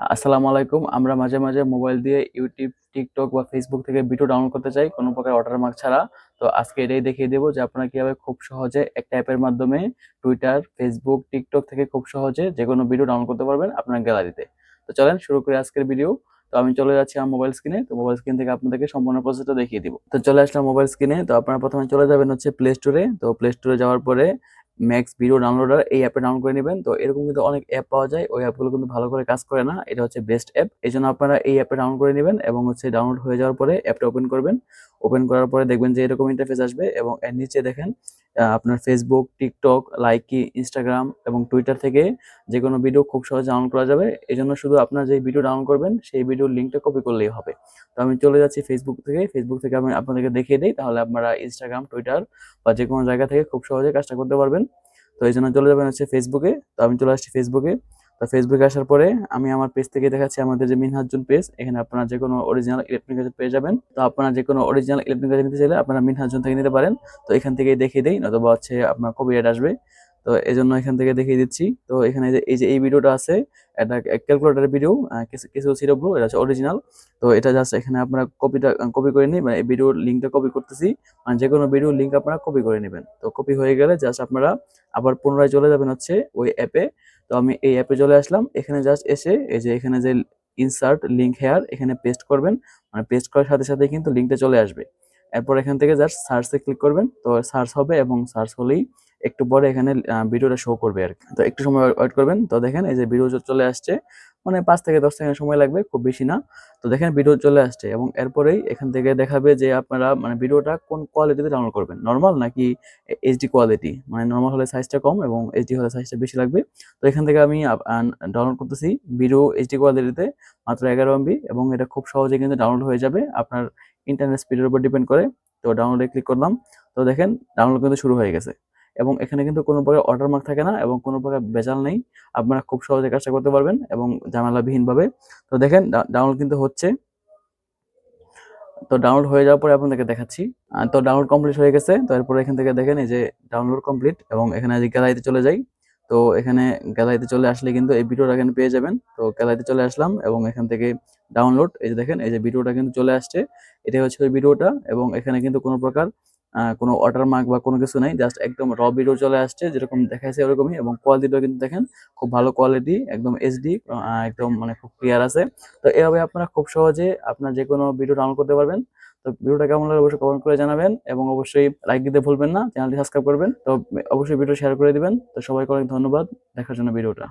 আসসালামু আলাইকুম। আমরা মাঝে মাঝে মোবাইল দিয়ে ইউটিউব, টিকটক বা ফেসবুক থেকে ভিডিও ডাউনলোড করতে চাই, কোনো প্রকার ওয়াটারমার্ক ছাড়া। তো আজকে এটাই দেখিয়ে দেবো যে আপনারা কীভাবে খুব সহজে একটা অ্যাপের মাধ্যমে টুইটার ফেসবুক টিকটক থেকে খুব সহজে যে কোনো ভিডিও ডাউনলোড করতে পারবেন আপনার গ্যালারিতে তো চলেন শুরু করি আজকের ভিডিও তো আমি চলে যাচ্ছি আমার মোবাইল স্ক্রিনে তো মোবাইল স্ক্রিন থেকে আপনাদেরকে সম্পূর্ণ প্রসেসটা দেখিয়ে দিব। তো চলে আসলাম মোবাইল স্ক্রিনে তো আপনারা প্রথমে চলে যাবেন হচ্ছে প্লে স্টোরে তো প্লে স্টোরে যাওয়ার পরে ম্যাক্স ভিডিও ডাউনলোডার এই অ্যাপে ডাউনলোড করে নেবেন। তো এরকম কিন্তু অনেক অ্যাপ পাওয়া যায়। ওই অ্যাপগুলো কিন্তু ভালো করে কাজ করে না। এটা হচ্ছে বেস্ট অ্যাপ এই জন্য আপনারা এই অ্যাপে ডাউনলোড করে নেবেন এবং হচ্ছে ডাউনলোড হয়ে যাওয়ার পরে অ্যাপটা ওপেন করবেন। ওপেন করার পরে দেখবেন যে এরকম ইন্টারফেস আসবে এবং এর নিচে দেখেন আপনার ফেসবুক টিকটক লাইকি ইনস্টাগ্রাম এবং টুইটার থেকে যে কোনো ভিডিও খুব সহজে ডাউনলোড করা যাবে। এই জন্য শুধু আপনার যে ভিডিও ডাউনলোড করবেন, সেই ভিডিওর লিঙ্কটা কপি করলেই হবে। তো আমি চলে যাচ্ছি ফেসবুক থেকে। ফেসবুক থেকে আমি আপনাদেরকে দেখিয়ে দিই, তাহলে আপনারা ইনস্টাগ্রাম টুইটার বা যে কোনো জায়গা থেকে খুব সহজে কাজটা করতে পারবেন। তো এই জন্য চলে যাবেন হচ্ছে ফেসবুকে তো আমি চলে আসছি ফেসবুকে তো ফেসবুকে আসার পরে আমি আমার পেজ থেকে দেখাচ্ছি আমাদের যে মিনহাজুল পেজ এখানে আপনারা যে কোনো অরিজিনাল ইলেকট্রনিক গাছ পেয়ে যাবেন। তো আপনারা যে কোনো অরিজিনাল ইলেকট্রনিক গাছ নিতে চাইলে আপনারা মিনহাজুল থেকে নিতে পারেন। তো এখান থেকেই দেখিয়ে দিই, নতুবা হচ্ছে আপনার কপিরাইট আসবে। তো এই জন্য এখান থেকে দেখিয়ে দিচ্ছি। তো এখানে এই যে, এই ভিডিওটা আছে এটা ক্যালকুলেটারের ভিডিও কিছু সিরো ব্লু এটা হচ্ছে অরিজিনাল তো এটা জাস্ট এখানে আপনারা কপিটা কপি করে নিই মানে ভিডিওর লিঙ্কটা কপি করতেছি। মানে যে কোনো ভিডিওর লিঙ্ক আপনারা কপি করে নেবেন। তো কপি হয়ে গেলে জাস্ট আপনারা আবার পুনরায় চলে যাবেন হচ্ছে ওই অ্যাপে তো আমি এই অ্যাপে চলে আসলাম। এখানে জাস্ট এসে এই যে এখানে যে ইনসার্ট লিঙ্ক হেয়ার এখানে পেস্ট করবেন। মানে পেস্ট করার সাথে সাথে কিন্তু লিঙ্কটা চলে আসবে। এরপর এখান থেকে জাস্ট সার্চে ক্লিক করবেন। তো সার্চ হবে এবং সার্চ হলেই একটু পরে এখানে ভিডিওটা শো করবে আর তো একটু সময় ওয়েট করবেন। তো দেখেন, এই যে ভিডিও চলে আসছে। মানে পাঁচ থেকে দশ সেকেন্ড সময় লাগবে, খুব বেশি না। তো দেখেন ভিডিও চলে আসছে এবং এরপরেই এখান থেকে দেখাবে যে আপনারা মানে ভিডিওটা কোন কোয়ালিটিতে ডাউনলোড করবেন। নর্মাল নাকি এইচডি কোয়ালিটি মানে নর্মাল হলে সাইজটা কম এবং এইচডি হলে সাইজটা বেশি লাগবে। তো এখান থেকে আমি ডাউনলোড করতেছি। ভিডিও এইচডি কোয়ালিটিতে মাত্র এগারো এমবি এবং এটা খুব সহজে কিন্তু ডাউনলোড হয়ে যাবে। আপনার ইন্টারনেট স্পিডের উপর ডিপেন্ড করে। তো ডাউনলোডে ক্লিক করলাম। তো দেখেন ডাউনলোড কিন্তু শুরু হয়ে গেছে। এবং এখানে কিন্তু কোনো প্রকার অর্ডার মার্ক থাকে না এবং কোনো প্রকার বেজাল নেই। আপনারা খুব সহজে কাজটা করতে পারবেন এবং ঝামেলাবিহীনভাবে তো দেখেন ডাউনলোড কিন্তু হচ্ছে। তো ডাউনলোড হয়ে যাওয়ার পরে আপনাদেরকে দেখাচ্ছি। তো ডাউনলোড কমপ্লিট হয়ে গেছে। তো এরপরে এখান থেকে দেখেন, এই যে ডাউনলোড কমপ্লিট এবং এখানে যে গ্যালারিতে চলে যাই। তো এখানে গ্যালারিতে চলে আসলে কিন্তু এই ভিডিওটা এখানে পেয়ে যাবেন। তো গ্যালারিতে চলে আসলাম এবং এখান থেকে ডাউনলোড এই যে দেখেন, এই যে ভিডিওটা কিন্তু চলে আসছে। এটাই হচ্ছে ওই ভিডিওটা এবং এখানে কিন্তু কোনো প্রকার কোনো ওয়াটারমার্ক বা কোনো কিছু নাই জাস্ট একদম র ভিডিও চলে আসছে, যেরকম দেখাইছে ওরকমই এবং কোয়ালিটিটা কিন্তু দেখেন, খুব ভালো কোয়ালিটি একদম এইচডি একদম মানে খুব ক্লিয়ার আছে। তো এভাবে আপনারা খুব সহজে আপনার যে কোনো ভিডিও ডাউনলোড করতে পারবেন। তো ভিডিওটা কেমন লাগে অবশ্যই কমেন্ট করে জানাবেন এবং অবশ্যই লাইক দিতে ভুলবেন না চ্যানেলটি সাবস্ক্রাইব করবেন। তো অবশ্যই ভিডিও শেয়ার করে দিবেন। তো সবাইকে অনেক ধন্যবাদ, দেখার জন্য ভিডিওটা